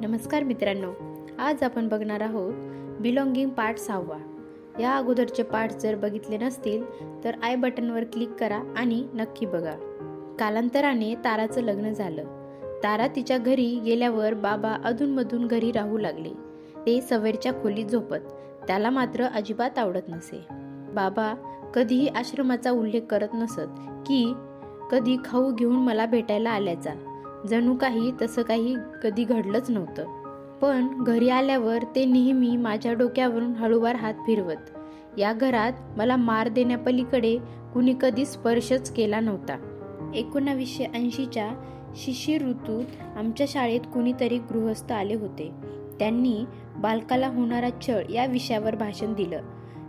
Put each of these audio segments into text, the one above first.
नमस्कार मित्रांनो आज आपण बघणार आहोत बिलॉंगिंग पार्ट सहावा. या अगोदरचे पार्ट जर बघितले नसतील तर आय बटनवर क्लिक करा आणि नक्की बघा. कालांतराने ताराचं लग्न झालं. तारा तिच्या घरी गेल्यावर बाबा अधूनमधून घरी राहू लागले. ते सवेरच्या खोलीत झोपत. त्याला मात्र अजिबात आवडत नसे. बाबा कधीही आश्रमाचा उल्लेख करत नसत की कधी खाऊ घेऊन मला भेटायला आल्याचा. जणू काही तसं काही कधी घडलंच नव्हतं. पण घरी आल्यावर ते नेहमी माझ्या डोक्यावरून हळूवार हात फिरवत. या घरात मला मार देण्यापलीकडे कुणी कधी स्पर्शच केला नव्हता. एकोणावीसशे ऐंशीच्या शिशिर ऋतूत आमच्या शाळेत कुणीतरी गृहस्थ आले होते. त्यांनी बालकाला होणारा छळ या विषयावर भाषण दिलं.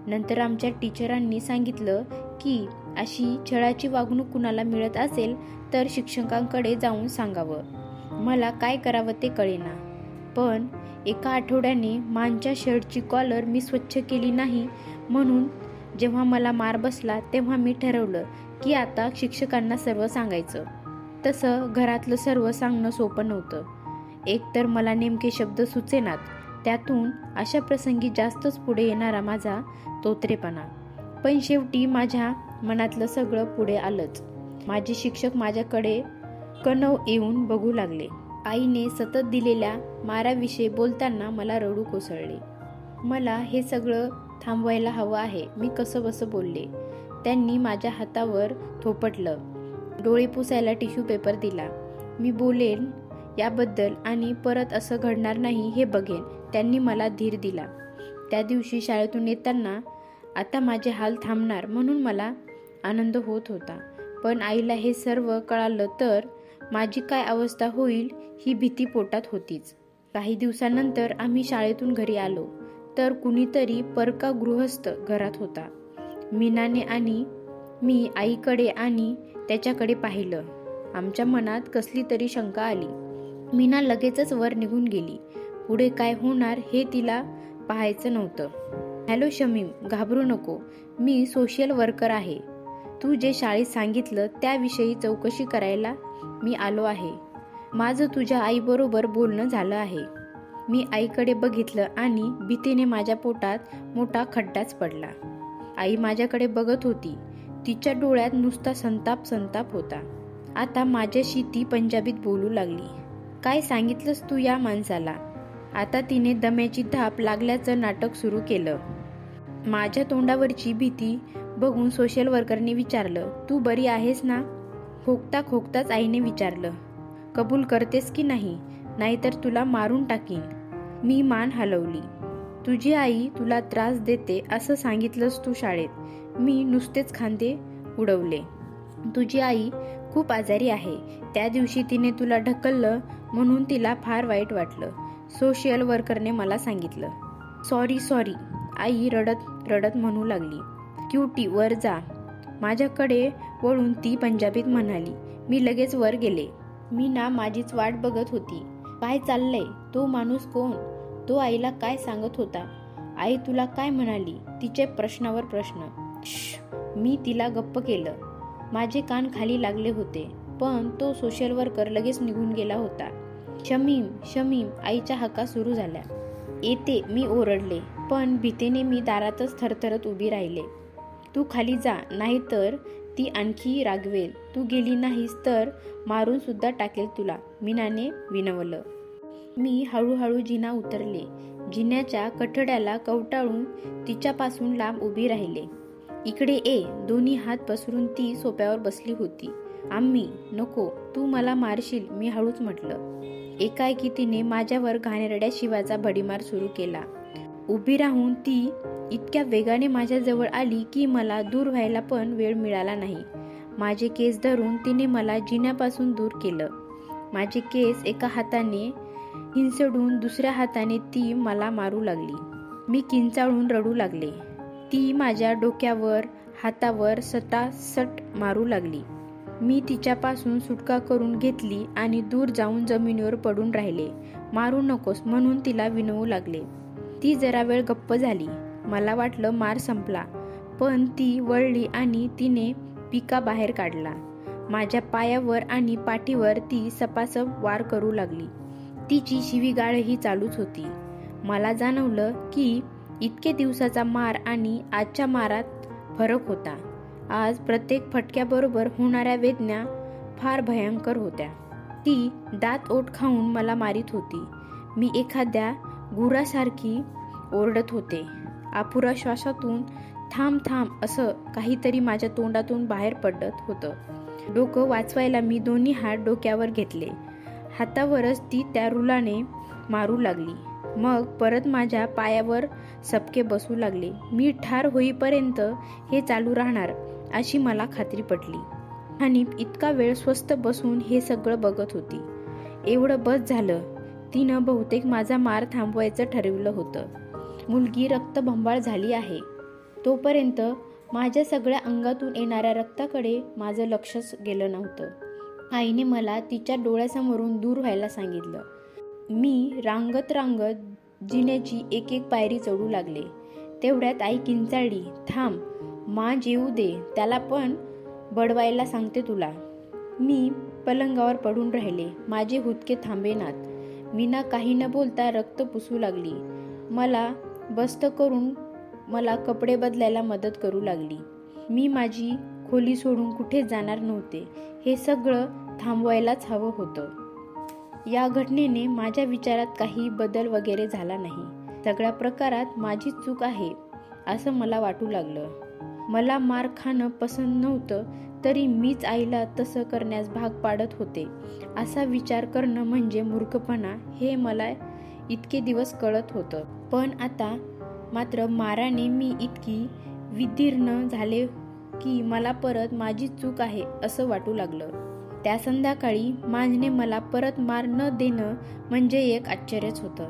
नंतर आमच्या टीचरांनी सांगितलं की अशी छळाची वागणूक कुणाला मिळत असेल तर शिक्षकांकडे जाऊन सांगावं. मला काय करावं ते कळेना. पण एका आठवड्याने मानच्या शर्टची कॉलर मी स्वच्छ केली नाही म्हणून जेव्हा मला मार बसला तेव्हा मी ठरवलं की आता शिक्षकांना सर्व सांगायचं. तसं घरातलं सर्व सांगणं सोपं नव्हतं. एकतर मला नेमके शब्द सुचेनात. त्यातून अशा प्रसंगी जास्तच पुढे येणारा माझा तोत्रेपणा. पण शेवटी माझ्या मनातलं सगळं पुढे आलंच. माझे शिक्षक माझ्याकडे कणव येऊन बघू लागले. आईने सतत दिलेल्या माराविषयी बोलताना मला रडू कोसळले. मला हे सगळं थांबवायला हवं आहे मी कसं बसं बोलले. त्यांनी माझ्या हातावर थोपटलं. डोळे पुसायला टिश्यू पेपर दिला. मी बोलेन याबद्दल आणि परत असं घडणार नाही हे बघेन त्यांनी मला धीर दिला. त्या दिवशी शाळेतून येताना आता माझे हाल थांबणार म्हणून मला आनंद होत होता. पण आईला हे सर्व कळालं तर माझी काय अवस्था होईल ही भीती पोटात होतीच. काही दिवसानंतर आम्ही शाळेतून घरी आलो तर कुणीतरी परका गृहस्थ घरात होता. मीनाने आणि मी आईकडे आणि त्याच्याकडे पाहिलं. आमच्या मनात कसली तरी शंका आली. मीना लगेचच वर निघून गेली. पुढे काय होणार हे तिला पाहायचं नव्हतं. हॅलो शमीम घाबरू नको. मी सोशल वर्कर आहे. तू जे शाळेत सांगितलं त्याविषयी चौकशी करायला मी आलो आहे. माझं तुझ्या आईबरोबर बोलणं झालं आहे. मी आईकडे बघितलं आणि भीतीने माझ्या पोटात मोठा खड्डाच पडला. आई माझ्याकडे बघत होती. तिच्या डोळ्यात नुसता संताप संताप होता. आता माझ्याशी ती पंजाबीत बोलू लागली. काय सांगितलंस तू या माणसाला? आता तिने दम्याची धाप लागल्याचं नाटक सुरू केलं. माझ्या तोंडावरची भीती बघून सोशल वर्करने विचारलं तू बरी आहेस ना? खोकता खोकताच आईने विचारलं कबूल करतेस की नाही? नाहीतर तुला मारून टाकीन. मी मान हलवली तुझी आई तुला त्रास देते असं सांगितलंस तू शाळेत. मी नुसतेच खांदे उडवले तुझी आई खूप आजारी आहे. त्या दिवशी तिने तुला ढकललं म्हणून तिला फार वाईट वाटलं सोशल वर्करने मला सांगितलं. सॉरी सॉरी आई रडत रडत म्हणू लागली. क्यूटी वर जा. माझ्याकडे वळून ती पंजाबीत म्हणाली. मी लगेच वर गेले. मी ना माझीच वाट बघत होती. काय चाललंय? तो माणूस कोण? तो आईला काय सांगत होता? आई तुला काय म्हणाली? तिचे प्रश्नावर प्रश्न. मी तिला गप्प केलं. माझे कान खाली लागले होते. पण तो सोशल वर्कर लगेच निघून गेला होता. शमीम शमीम आईच्या हका सुरू झाल्या. येते मी ओरडले. पण भीतीने मी दारातच थरथरत उभी राहिले. तू खाली जा नाहीतर ती आणखी रागवेल. तू गेली नाहीस तर मारून सुद्धा टाकेल तुला. मीनाने विनवलं. मी हळूहळू जिना उतरले. जिन्याच्या कठड्याला कवटाळून तिच्यापासून लांब उभी राहिले. इकडे ए दोन्ही हात पसरून ती सोप्यावर बसली होती. आम्ही नको तू मला मारशील मी हळूच म्हटलं. एकाएकी तिने माझ्यावर घाणेरड्या शिवाचा भडीमार सुरू केला. उभी राहून ती इतक्या वेगाने माझ्याजवळ आली की मला दूर व्हायला पण वेळ मिळाला नाही. माझे केस धरून तिने मला जिन्यापासून दूर केलं. माझे केस एका हाताने हिंसडून दुसऱ्या हाताने ती मला मारू लागली. मी किंचाळून रडू लागले. ती माझ्या डोक्यावर हातावर सटासट मारू लागली. मी तिच्यापासून सुटका करून घेतली आणि दूर जाऊन जमिनीवर पडून राहिले. मारू नकोस म्हणून तिला विनवू लागले. ती जरा वेळ गप्प झाली. मला वाटलं मार संपला. पण ती वळली आणि तिने पिका बाहेर काढला. माझ्या पायावर आणि पाठीवर ती सपासप वार करू लागली. तिची शिवीगाळही चालूच होती. मला जाणवलं की इतके दिवसाचा मार आणि आजच्या मारात फरक होता. आज प्रत्येक फटक्याबरोबर होणाऱ्या वेदना फार भयंकर होत्या. ती दात ओठ खाऊन मला मारित होती. मी एखाद्या गुरासारखी ओरडत होते. अपुरा श्वासातून थांब थांब असं काहीतरी माझ्या तोंडातून बाहेर पडत होतं. डोकं वाचवायला मी दोन्ही हात डोक्यावर घेतले. हातावरच ती त्या रुलाने मारू लागली. मग परत माझ्या पायावर सबके बसू लागले. मी ठार होईपर्यंत हे चालू राहणार अशी मला खात्री पटली. आणि इतका वेळ स्वस्त बसून हे सगळं बघत होती. एवढं बस झालं. तिनं बहुतेक माझा मार थांबवायचं ठरवलं होतं. मुलगी रक्तभंबाळ झाली आहे. तोपर्यंत माझ्या सगळ्या अंगातून येणाऱ्या रक्ताकडे माझं लक्षच गेलं नव्हतं. आईने मला तिच्या डोळ्यासमोरून दूर व्हायला सांगितलं. मी रांगत रांगत जिन्याची एक एक पायरी चढू लागले. तेवढ्यात आई किंचाळली थांब मा जेऊ दे त्याला पण बडवायला सांगते तुला. मी पलंगावर पडून राहिले. माझे हुदके थांबेनात. मीना काही न बोलता रक्त पुसू लागली. मला बस्त करून मला कपडे बदलायला मदत करू लागली. मी माझी खोली सोडून कुठे जाणार नव्हते हे सगळं थांबवायलाच हवं होतं. या घटनेने माझ्या विचारात काही बदल वगैरे झाला नाही. सगळ्या प्रकारात माझी चूक आहे असं मला वाटू लागलं. मला मार खाणं पसंत नव्हतं तरी मीच आईला तसं करण्यास भाग पाडत होते असा विचार करणं म्हणजे मूर्खपणा हे मला इतके दिवस कळत होतं. पण आता मात्र माराने मी इतकी विदीर्ण झाले की मला परत माझी चूक आहे असं वाटू लागलं. त्या संध्याकाळी मांजने मला परत मार न देणं म्हणजे एक आश्चर्यच होतं.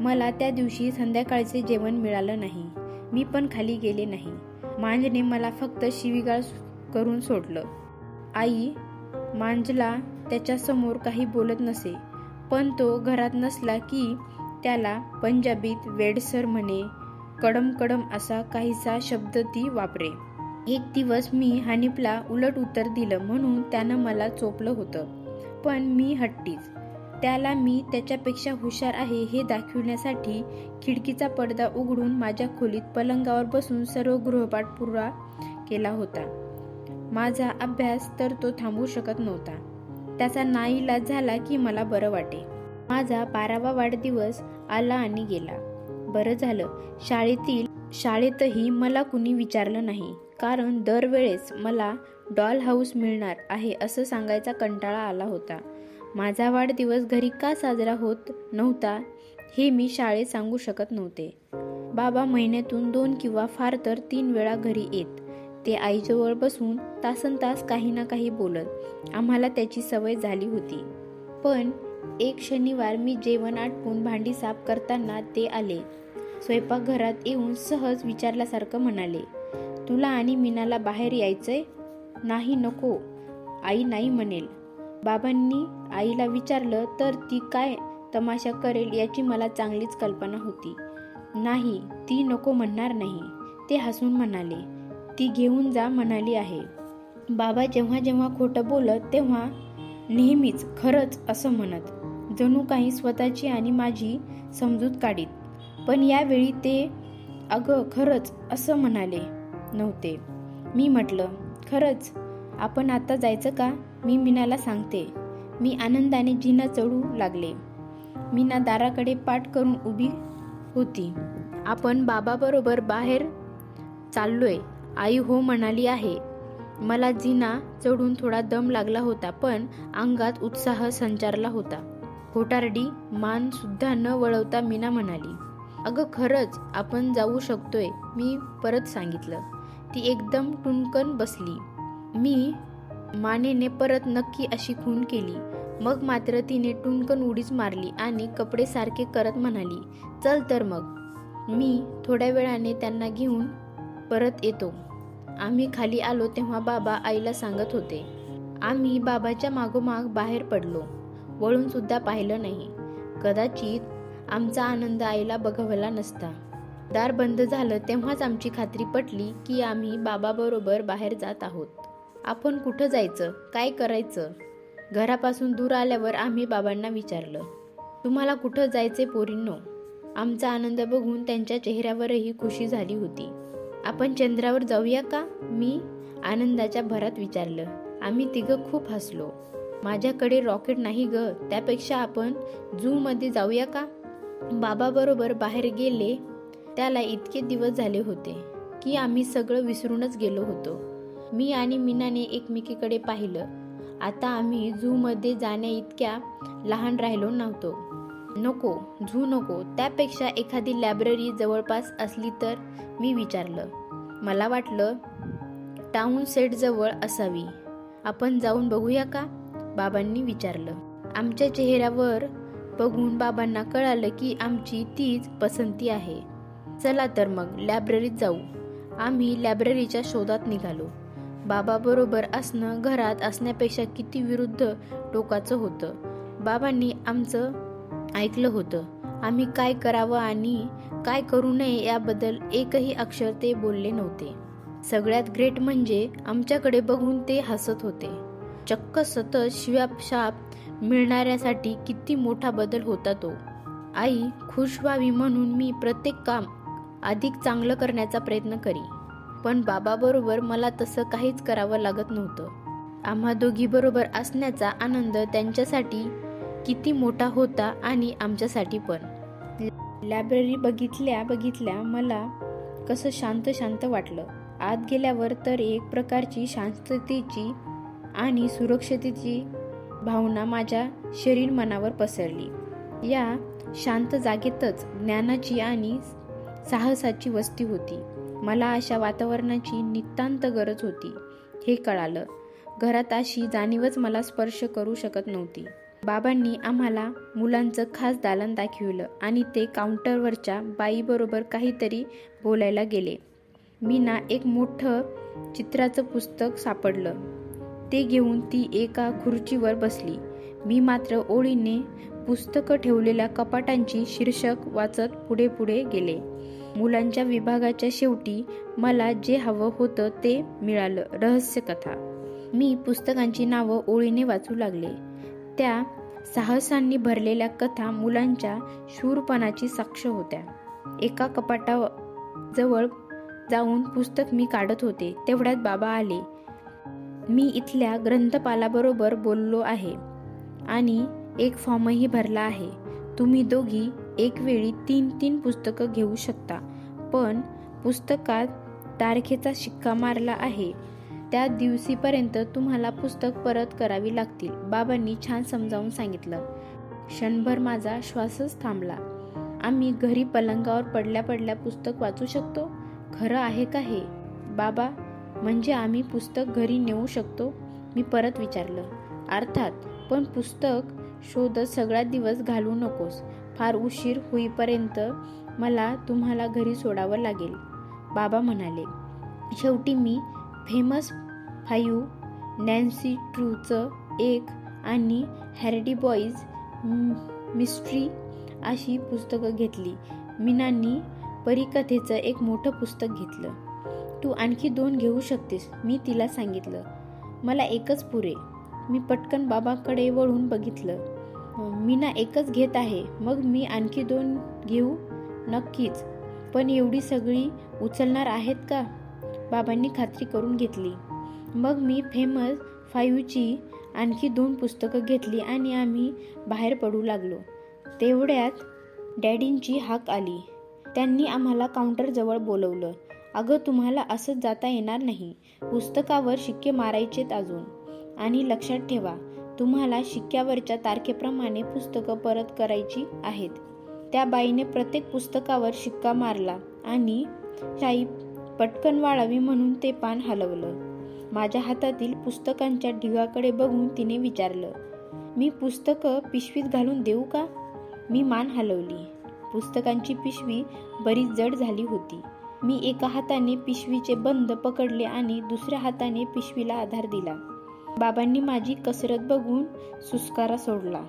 मला त्या दिवशी संध्याकाळचे जेवण मिळालं नाही. मी पण खाली गेले नाही. मांजने मला फक्त शिवीगाळ करून सोडलं. आई मांजला त्याच्यासमोर काही बोलत नसे. पण तो घरात नसला की त्याला पंजाबीत वेडसर म्हणे कडम कडम असा काहीसा शब्द ती वापरे. एक दिवस मी हनीफला उलट उत्तर दिलं म्हणून त्यानं मला चोपलं होतं. पण मी हट्टीच. त्याला मी त्याच्यापेक्षा हुशार आहे हे दाखविण्यासाठी खिडकीचा पडदा उघडून माझ्या खोलीत पलंगावर बसून सर्व गृहपाठ पुरा केला होता. माझा अभ्यास तर तो थांबवू शकत नव्हता. त्याचा नाईलाज झाला की मला बरं वाटे माझा बारावा वाढदिवस आला आणि गेला. बरं झालं. शाळेतील शाळेतही मला कुणी विचारलं नाही. कारण दरवेळेस मला डॉल हाऊस मिळणार आहे असं सांगायचा कंटाळा आला होता. माझा वाढदिवस घरी का साजरा होत नव्हता हे मी शाळेत सांगू शकत नव्हते. बाबा महिन्यातून दोन किंवा फार तर तीन वेळा घरी येत. ते आईजवळ बसून तासन तास काही ना काही बोलत. आम्हाला त्याची सवय झाली होती. पण एक शनिवार मी जेवण आटपून भांडी साफ करताना ते आले. स्वयंपाकघरात येऊन सहज विचारल्यासारखं म्हणाले तुला आणि मीनाला बाहेर यायचंय? नाही नको. आई नाही म्हणेल. बाबांनी आईला विचारलं तर ती काय तमाशा करेल याची मला चांगलीच कल्पना होती. नाही ती नको म्हणणार नाही. ते हसून म्हणाले ती घेऊन जा म्हणाली आहे. बाबा जेव्हा जेव्हा खोटं बोलत तेव्हा नेहमीच खरंच असं म्हणत जणू काही स्वतःची आणि माझी समजूत काढीत. पण यावेळी ते अगं खरंच असं म्हणाले नव्हते. मी म्हटलं खरंच? आपण आता जायचं का? मी मीनाला सांगते. मी आनंदाने जिना चढू लागले. मीना दाराकडे पाठ करून उभी होती. आपण बाबाबरोबर बाहेर चाललोय. आई हो म्हणाली आहे मला जिना चढून थोडा दम लागला होता पण अंगात उत्साह संचारला होता. खोटारडी मान सुद्धा न वळवता मीना म्हणाली अगं खरंच आपण जाऊ शकतोय मी परत सांगितलं. ती एकदम टुणकन बसली. मी मानेने परत नक्की अशी खून केली. मग मात्र तिने टुणकन उडीच मारली आणि कपडे सारखे करत म्हणाली चल तर मग. मी थोड्या वेळाने त्यांना घेऊन परत येतो. आम्ही खाली आलो तेव्हा बाबा आईला सांगत होते. आम्ही बाबाच्या मागोमाग बाहेर पडलो. वळून सुद्धा पाहिलं नाही. कदाचित आमचा आनंद आईला बघवला नसता. दार बंद झालं तेव्हाच आमची खात्री पटली की आम्ही बाबाबरोबर बाहेर जात आहोत. आपण कुठं जायचं? काय करायचं? घरापासून दूर आल्यावर आम्ही बाबांना विचारलं. तुम्हाला कुठं जायचे पोरींनो? आमचा आनंद बघून त्यांच्या चेहऱ्यावरही खुशी झाली होती. आपण चंद्रावर जाऊया का? मी आनंदाच्या भरात विचारलं. आम्ही तिघं खूप हसलो. माझ्याकडे रॉकेट नाही ग. त्यापेक्षा आपण झूमध्ये जाऊया का? बाबाबरोबर बाहेर गेले. त्याला इतके दिवस झाले होते की आम्ही सगळं विसरूनच गेलो होतो. मी आणि मीनाने एकमेकीकडे पाहिलं. आता आम्ही झूमध्ये जाण्या इतक्या लहान राहिलो नव्हतो. नको झू नको त्यापेक्षा एखादी लायब्ररी जवळपास असली तर? मी विचारलं. मला वाटलं टाउन सेट जवळ असावी. आपण जाऊन बघूया का? बाबांनी विचारलं. आमच्या चेहऱ्यावर बघून बाबांना कळालं की आमची तीच पसंती आहे. चला तर मग लायब्ररीत जाऊ. आम्ही लायब्ररीच्या शोधात निघालो. बाबाबरोबर असणं घरात असण्यापेक्षा किती विरुद्ध टोकाचं होतं. बाबांनी आमचं ऐकलं होतं. आम्ही काय करावं आणि काय करू नये याबद्दल एकही अक्षर ते बोलले नव्हते. सगळ्यात ग्रेट म्हणजे आमच्याकडे बघून ते हसत होते. चक्क सतत शिव्याशाप मिळणाऱ्यासाठी किती मोठा बदल होता तो. आई खुश व्हावी म्हणून मी प्रत्येक काम अधिक चांगलं करण्याचा प्रयत्न करी. पण बाबाबरोबर मला तसं काहीच करावं लागत नव्हतं. आम्हा दोघीबरोबर असण्याचा आनंद त्यांच्यासाठी किती मोठा होता आणि आमच्यासाठी पण. लायब्ररी बघितल्या बघितल्या मला कसं शांत शांत वाटलं. आत गेल्यावर तर एक प्रकारची शांततेची आणि सुरक्षतेची भावना माझ्या शरीर मनावर पसरली. या शांत जागेतच ज्ञानाची आणि साहसाची वस्ती होती. मला अशा वातावरणाची नितांत गरज होती. हे कळालं. घरात अशी जाणीवच मला स्पर्श करू शकत नव्हती. बाबांनी आम्हाला मुलांचं खास दालन दाखविलं आणि ते काउंटरवरच्या बाईबरोबर काहीतरी बोलायला गेले. मीना एक मोठं चित्राचं पुस्तक सापडलं. ते घेऊन ती एका खुर्चीवर बसली. मी मात्र ओळीने पुस्तकं ठेवलेल्या कपाटांची शीर्षक वाचत पुढे पुढे गेले. मुलांच्या विभागाच्या शेवटी मला जे हवं होतं ते मिळालं. रहस्य कथा. मी पुस्तकांची नावं ओळीने वाचू लागले. त्या साहसांनी भरलेल्या कथा मुलांच्या शूरपणाची साक्ष होत्या. एका कपाटाजवळ जाऊन पुस्तक मी काढत होते तेवढ्यात बाबा आले. मी इथल्या ग्रंथपालाबरोबर बोललो आहे आणि एक फॉर्मही भरला आहे. तुम्ही दोघी एक वेळी तीन तीन पुस्तकं घेऊ शकता पण पुस्तकात तारखेचा शिक्का मारला आहे. त्या दिवशीपर्यंत तुम्हाला पुस्तक परत करावी लागतील. बाबांनी छान समजावून सांगितलं. क्षणभर माझा श्वासच थांबला. आम्ही घरी पलंगावर पडल्या पडल्या पुस्तक वाचू शकतो? खरं आहे का हे? बाबा म्हणजे आम्ही पुस्तक घरी नेऊ शकतो? मी परत विचारलं. अर्थात पण पुस्तक शोधत सगळा दिवस घालू नकोस. फार उशीर होईपर्यंत मला तुम्हाला घरी सोडावं लागेल. बाबा म्हणाले. शेवटी मी फेमस फाईव्ह नॅन्सी ट्रूचं एक आणि हॅरडी बॉईज मिस्ट्री अशी पुस्तकं घेतली. मीनांनी परिकथेचं एक मोठं पुस्तक घेतलं. तू आणखी दोन घेऊ शकतेस मी तिला सांगितलं. मला एकच पुरे. मी पटकन बाबाकडे वळून बघितलं. मीना एकच घेत आहे मग मी आणखी दोन घेऊ? नक्कीच. पण एवढी सगळी उचलणार आहेत का? बाबांनी खात्री करून घेतली. मग मी फेमस फाईव्हची आणखी दोन पुस्तकं घेतली आणि आम्ही बाहेर पडू लागलो. तेवढ्यात डॅडींची हाक आली. त्यांनी आम्हाला काउंटरजवळ बोलवलं. अगं तुम्हाला असंच जाता येणार नाही. पुस्तकावर शिक्के मारायचेत अजून. आणि लक्षात ठेवा तुम्हाला शिक्क्यावरच्या तारखेप्रमाणे पुस्तकं परत करायची आहेत. त्या बाईने प्रत्येक पुस्तकावर शिक्का मारला आणि शाई पटकन वाळावी म्हणून ते पान हलवलं. माझ्या हातातील पुस्तकांच्या ढिगाकडे बघून तिने विचारलं मी पुस्तकं पिशवीत घालून देऊ का? मी मान हलवली. पुस्तकांची पिशवी बरीच जड झाली होती. मी एका हाताने पिशवीचे बंद पकडले आणि दुसऱ्या हाताने पिशवीला आधार दिला. बाबांनी माझी कसरत बघून सुस्कारा सोडला.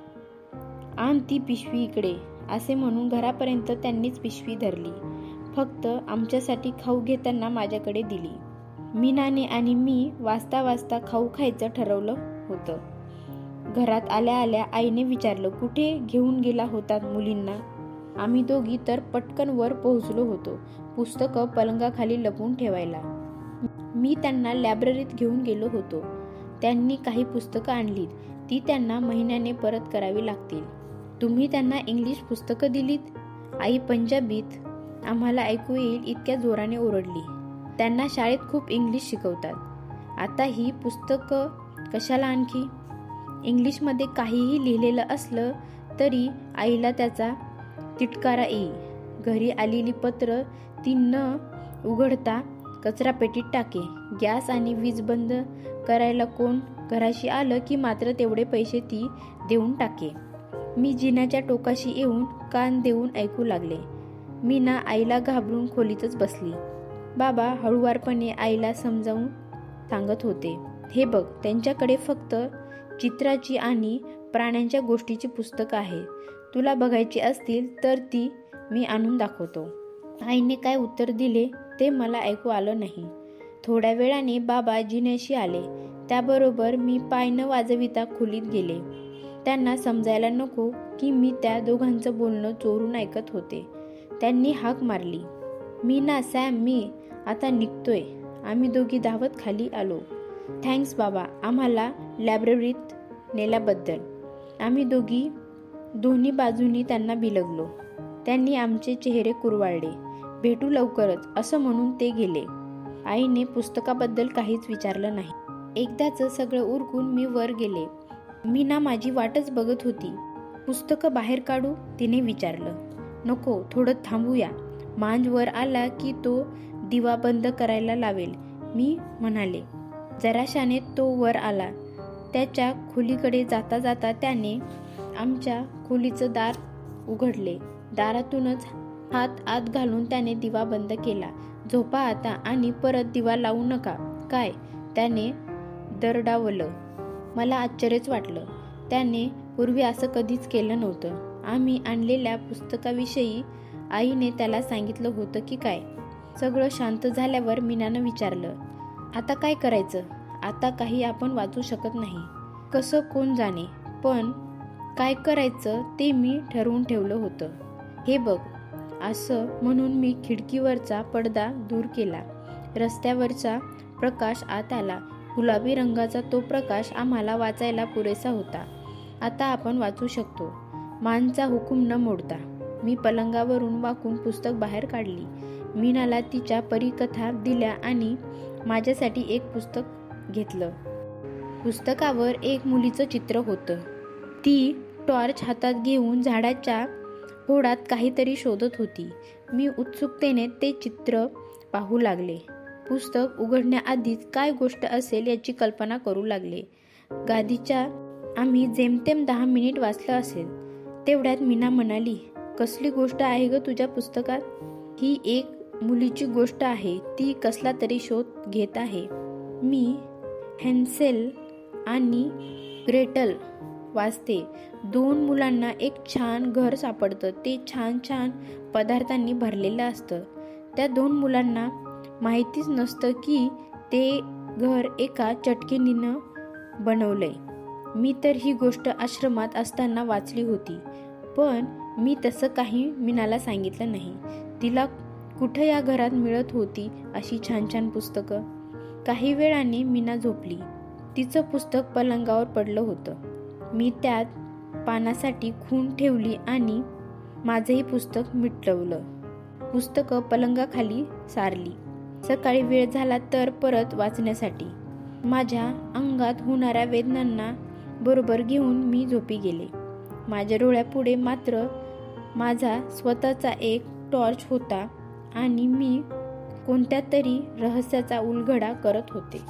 आण ती पिशवी इकडे असे म्हणून घरापर्यंत त्यांनीच पिशवी धरली. फक्त आमच्यासाठी खाऊ घेताना माझ्याकडे दिली. मीनाने आणि मी वाचता वाचता खाऊ खायचं ठरवलं होतं. घरात आल्या आल्या आईने विचारलं कुठे घेऊन गेला होतात मुलींना? आम्ही दोघी तर पटकन वर पोहोचलो होतो पुस्तकं पलंगाखाली लपवून ठेवायला. मी त्यांना लायब्ररीत घेऊन गेलो होतो. त्यांनी काही पुस्तकं आणलीत. ती त्यांना महिन्याने परत करावी लागतील. तुम्ही त्यांना इंग्लिश पुस्तकं दिलीत? आई पंजाबीत. आम्हाला ऐकू येईल इतक्या जोराने ओरडली. त्यांना शाळेत खूप इंग्लिश शिकवतात. आता ही पुस्तकं कशाला आणखी? इंग्लिशमध्ये काहीही लिहिलेलं असलं तरी आईला त्याचा तिटकारा येई घरी आलेली पत्र ती न उघडता कचरा पेटीत टाके. गॅस आणि वीज बंद करायला कोण घराशी आलं की मात्र तेवढे पैसे ती देऊन टाके. मी जिन्याच्या टोकाशी येऊन कान देऊन ऐकू लागले. मी ना आईला घाबरून खोलीतच बसली. बाबा हळुवारपणे आईला समजावून सांगत होते हे बघ त्यांच्याकडे फक्त चित्राची आणि प्राण्यांच्या गोष्टीची पुस्तकं आहे. तुला बघायची असतील तर ती मी आणून दाखवतो. आईने काय उत्तर दिले ते मला ऐकू आलं नाही. थोड्या वेळाने बाबा जिन्याशी आले. त्याबरोबर मी पाय न वाजविता खोलीत गेले. त्यांना समजायला नको की मी त्या दोघांचं बोलणं चोरून ऐकत होते. त्यांनी हाक मारली. मी ना सॅम मी. आता निघतोय. आम्ही दोघी धावत खाली आलो. थँक्स बाबा. आम्हाला लायब्ररीत नेल्याबद्दल. आम्ही दोघी दोन्ही बाजूंनी त्यांना बिलगलो. त्यांनी आमचे चेहरे कुरवाळले. भेटू लवकरच असं म्हणून ते गेले. आईने पुस्तकाबद्दल काहीच विचारलं नाही. एकदाच सगळं उरकून मी वर गेले. मी ना माझी वाटच बघत होती. पुस्तकं बाहेर काढू तिने विचारलं. नको थोडं थांबूया. मांज वर आला की तो दिवा बंद करायला लावेल मी म्हणाले. जराशाने तो वर आला. त्याच्या खोलीकडे जाता जाता त्याने आमच्या खोलीचं दार उघडले. दारातूनच हात आत घालून त्याने दिवा बंद केला. झोपा आता आणि परत दिवा लावू नका. काय? त्याने दरडावलं. मला आश्चर्यच वाटलं. त्याने पूर्वी असं कधीच केलं नव्हतं. आम्ही आणलेल्या पुस्तकाविषयी आईने त्याला सांगितलं होतं की काय? सगळं शांत झाल्यावर मीनानं विचारलं आता काय करायचं? आता काही आपण वाचू शकत नाही. कसं कोण जाणे? पण काय करायचं ते मी ठरवून ठेवलं होतं. हे बघ. असं म्हणून मी खिडकीवरचा पडदा दूर केला. रस्त्यावरचा प्रकाश आत आला. गुलाबी रंगाचा तो प्रकाश आम्हाला वाचायला पुरेसा होता. आता आपण वाचू शकतो. मानचा हुकूम न मोडता मी पलंगावरून वाकून पुस्तक बाहेर काढली. मीनाला तिच्या परिकथा दिल्या आणि माझ्यासाठी एक पुस्तक घेतलं. पुस्तकावर एक मुलीचं चित्र होतं. ती टॉर्च हातात घेऊन झाडाच्या होडात काहीतरी शोधत होती. मी उत्सुकतेने ते चित्र पाहू लागले. पुस्तक उघडण्याआधीच काय गोष्ट असेल याची कल्पना करू लागले. गादीच्या आम्ही जेमतेम दहा मिनिट वाचलं असेल. तेवढ्यात मीना म्हणाली कसली गोष्ट आहे ग तुझ्या पुस्तकात? ही एक मुलीची गोष्ट आहे ती कसला तरी शोध घेत आहे. मी हेन्सेल आणि ग्रेटल वाचते. दोन मुलांना एक छान घर सापडतं. ते छान छान पदार्थांनी भरलेलं असतं. त्या दोन मुलांना माहितीच नसतं की ते घर एका चटकेनीनं आहे मी तर ही गोष्ट आश्रमात असताना वाचली होती. पण मी तसं काही मीनाला सांगितलं नाही. तिला कुठं या घरात मिळत होती अशी छान छान पुस्तकं? काही वेळाने मीना झोपली. तिचं पुस्तक पलंगावर पडलं होतं. मी त्यात पानासाठी खून ठेवली आणि माझंही पुस्तक मिटवलं. पुस्तकं पलंगाखाली सारली. सकाळी वेळ झाला तर परत वाचण्यासाठी. माझ्या अंगात होणाऱ्या वेदनांना बरोबर घेऊन मी झोपी गेले. माझ्या डोळ्यापुढे मात्र माझा स्वतःचा एक टॉर्च होता आणि मी कोणत्या तरी रहस्याचा उलगडा करत होते.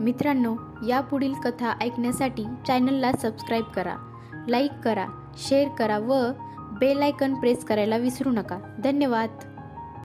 मित्रांनो यापुढील कथा ऐकण्यासाठी चॅनलला सबस्क्राईब करा लाईक करा शेअर करा व बेल आयकन प्रेस करायला विसरू नका. धन्यवाद.